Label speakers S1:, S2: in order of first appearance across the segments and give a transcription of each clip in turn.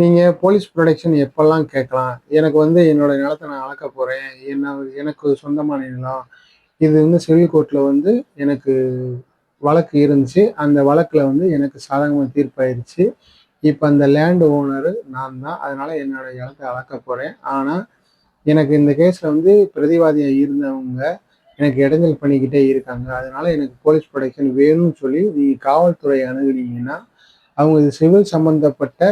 S1: நீங்கள் police protection எப்போல்லாம் கேட்கலாம்? எனக்கு வந்து என்னோடய நிலத்தை நான் அளக்க போகிறேன் என்ன எனக்கு சொந்தமான நிலம். இது வந்து சிவில் கோர்ட்டில் வந்து எனக்கு வழக்கு இருந்துச்சு. அந்த வழக்கில் வந்து எனக்கு சாதகமாக தீர்ப்பாயிருச்சு. இப்போ அந்த லேண்டு ஓனரு நான் தான். அதனால் என்னோடய நிலத்தை அளக்க போகிறேன் ஆனால் எனக்கு இந்த கேஸில் வந்து பிரதிவாதியாக இருந்தவங்க எனக்கு இடைஞ்சல் பண்ணிக்கிட்டே இருக்காங்க. அதனால் எனக்கு போலீஸ் ப்ரொடெக்ஷன் வேணும்னு சொல்லி நீங்கள் காவல்துறை அணுகுனீங்கன்னா அவங்க இது சிவில் சம்மந்தப்பட்ட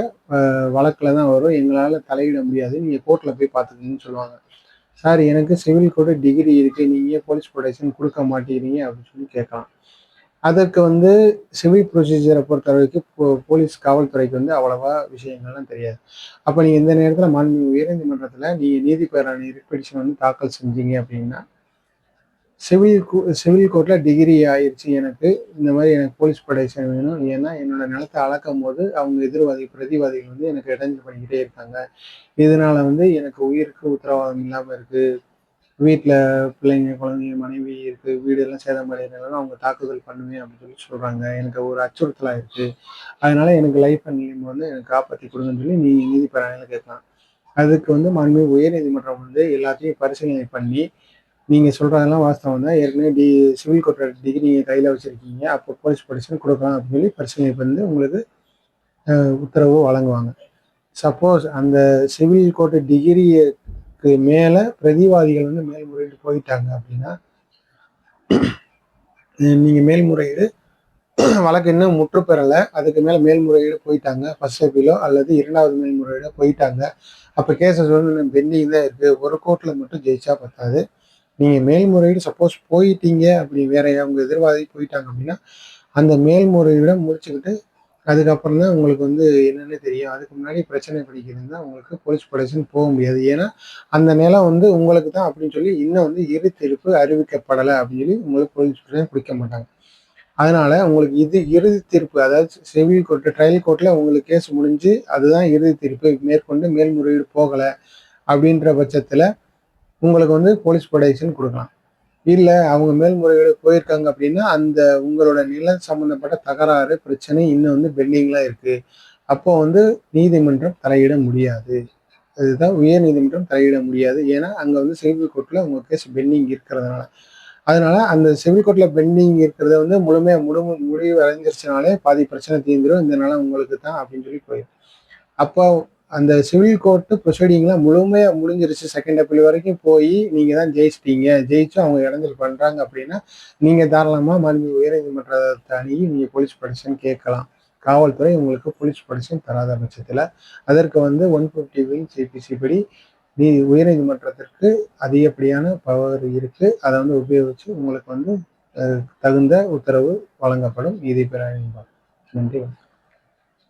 S1: வழக்கில் தான் வரும். எங்களால் தலையிட முடியாது. நீங்கள் கோர்ட்டில் போய் பார்த்துக்கணும்னு சொல்லுவாங்க. சார் எனக்கு சிவில் கூட டிகிரி இருக்குது நீங்கள் போலீஸ் ப்ரொடெக்ஷன் கொடுக்க மாட்டேங்கிறீங்க. அப்படின்னு சொல்லி கேட்கலாம். அதற்கு வந்து சிவில் ப்ரொசீஜரை பொறுத்த வரைக்கும் போலீஸ் காவல்துறைக்கு வந்து அவ்வளவா விஷயங்கள்லாம் தெரியாது. அப்போ நீங்கள் இந்த நேரத்தில் மாண்பு உயர்நீதிமன்றத்தில் நீங்கள் நீதிபதி பேரணி ரிப்பெடிஷன் வந்து தாக்கல் செஞ்சீங்க அப்படின்னா சிவில் சிவில் கோர்ட்டில் டிகிரி ஆயிடுச்சு எனக்கு. இந்த மாதிரி எனக்கு போலீஸ் ப்ரொடெக்ஷன் வேணும். ஏன்னா என்னோட நிலத்தை அளக்கும் போது அவங்க எதிர்வாதி பிரதிவாதிகள் வந்து எனக்கு இடைஞ்சல் பண்ணிக்கிட்டே இருக்காங்க. இதனால வந்து எனக்கு உயிருக்கு உத்தரவாதம் இல்லாமல் இருக்குது வீட்டில் பிள்ளைங்க குழந்தைங்க மனைவி இருக்குது வீடெல்லாம் சேதமடைகிறதுனால அவங்க தாக்குதல் பண்ணுவேன் அப்படின்னு சொல்லி சொல்கிறாங்க எனக்கு ஒரு அச்சுறுத்தலாக இருக்குது அதனால எனக்கு லைஃப் அண்ட் லிம் வந்து எனக்கு காப்பாற்றி கொடுங்கன்னு சொல்லி நீ நீதி கேட்கலாம். அதுக்கு வந்து மாண்பு உயர்நீதிமன்றம் வந்து எல்லாத்தையும் பரிசீலனை பண்ணி நீங்கள் சொல்கிறதெல்லாம் வாஸ்தவம் தான். ஏற்கனவே டி சிவில் கோர்ட்டோட டிகிரி நீங்கள் கையில் வச்சுருக்கீங்க. அப்போ போலீஸ் ப்ரொடெக்ஷன் கொடுக்கலாம் அப்படின்னு சொல்லி பரிசீலனை வந்து உங்களுக்கு உத்தரவு வழங்குவாங்க. சப்போஸ் அந்த சிவில் கோர்ட்டு டிகிரிக்கு மேலே பிரதிவாதிகள் வந்து மேல்முறையீடு போயிட்டாங்க அப்படின்னா நீங்கள் மேல்முறையீடு வழக்கு இன்னும் முற்று பெறலை அதுக்கு மேலே மேல்முறையீடு போயிட்டாங்க. ஃபர்ஸ்ட் அப்பீலோ அல்லது இரண்டாவது மேல்முறையீடு போயிட்டாங்க. அப்போ கேசஸ் வந்து பெண்டிங் தான் இருக்குது ஒரு கோர்ட்டில் மட்டும் ஜெயிச்சா பத்தாது. நீங்கள் மேல்முறையீடு சப்போஸ் போயிட்டீங்க அப்படி வேற அவங்க எதிர்வாதி போயிட்டாங்க அப்படின்னா அந்த மேல்முறையீடை முடிச்சுக்கிட்டு அதுக்கப்புறம் தான் உங்களுக்கு வந்து என்னென்னு தெரியும். அதுக்கு முன்னாடி பிரச்சனை பிடிக்கிறதுனா உங்களுக்கு போலீஸ் ப்ரொடெக்ஷன் போக முடியாது. ஏன்னா அந்த நிலம் வந்து உங்களுக்கு தான் அப்படின்னு சொல்லி இன்னும் வந்து இறுதி தீர்ப்பு அறிவிக்கப்படலை அப்படின்னு சொல்லி உங்களுக்கு போலீஸ் ப்ரொடெக்ஷன் பிடிக்க மாட்டாங்க. அதனால உங்களுக்கு இது இறுதி தீர்ப்பு அதாவது சிவில் கோர்ட்டு ட்ரையல் கோர்ட்டில் உங்களுக்கு கேஸ் முடிஞ்சு அதுதான் இறுதி தீர்ப்பு மேற்கொண்டு மேல்முறையீடு போகலை அப்படின்ற பட்சத்தில் உங்களுக்கு வந்து போலீஸ் ப்ரொடெக்ஷன் கொடுக்கலாம். இல்லை அவங்க மேல்முறையீடு போயிருக்காங்க அப்படின்னா அந்த உங்களோட நிலம் சம்மந்தப்பட்ட தகராறு பிரச்சனை இன்னும் வந்து பெண்டிங்லாம் இருக்குது அப்போ வந்து நீதிமன்றம் தலையிட முடியாது. அதுதான் உயர் நீதிமன்றம் தலையிட முடியாது. ஏன்னா அங்கே வந்து சிவில் கோர்ட்டில் உங்கள் கேஸ் பெண்டிங் இருக்கிறதுனால. அதனால அந்த சிவில் கோர்ட்டில் பெண்டிங் இருக்கிறத வந்து முழுமையாக முழு முடிவு அடைஞ்சிருச்சுனாலே பாதி பிரச்சனை தீர்ந்துடும் இந்த நிலம் உங்களுக்கு தான் அப்படின்னு சொல்லி போயிடும் அப்போ அந்த சிவில் கோர்ட்டு ப்ரொசீடிங்லாம் முழுமையாக முடிஞ்சிருச்சு செகண்ட் அப்பீல் வரைக்கும் போய் நீங்கள் தான் ஜெயிச்சிட்டீங்க. ஜெயிச்சும் அவங்க இடைஞ்சல் பண்ணுறாங்க அப்படின்னா நீங்கள் தாராளமாக மறுபடி உயர்நீதிமன்றத்தை அணுகி நீங்கள் போலீஸ் படிஷன் கேட்கலாம். காவல்துறை உங்களுக்கு போலீஸ் படிஷன் தராத பட்சத்தில் அதற்கு வந்து ஒன் ஃபிஃப்டி வின் சிபிசி படி நீ உயர்நீதிமன்றத்திற்கு அதிகப்படியான பவர் இருக்குது அதை வந்து உபயோகித்து உங்களுக்கு வந்து தகுந்த உத்தரவு வழங்கப்படும். நீதிபதி நன்றி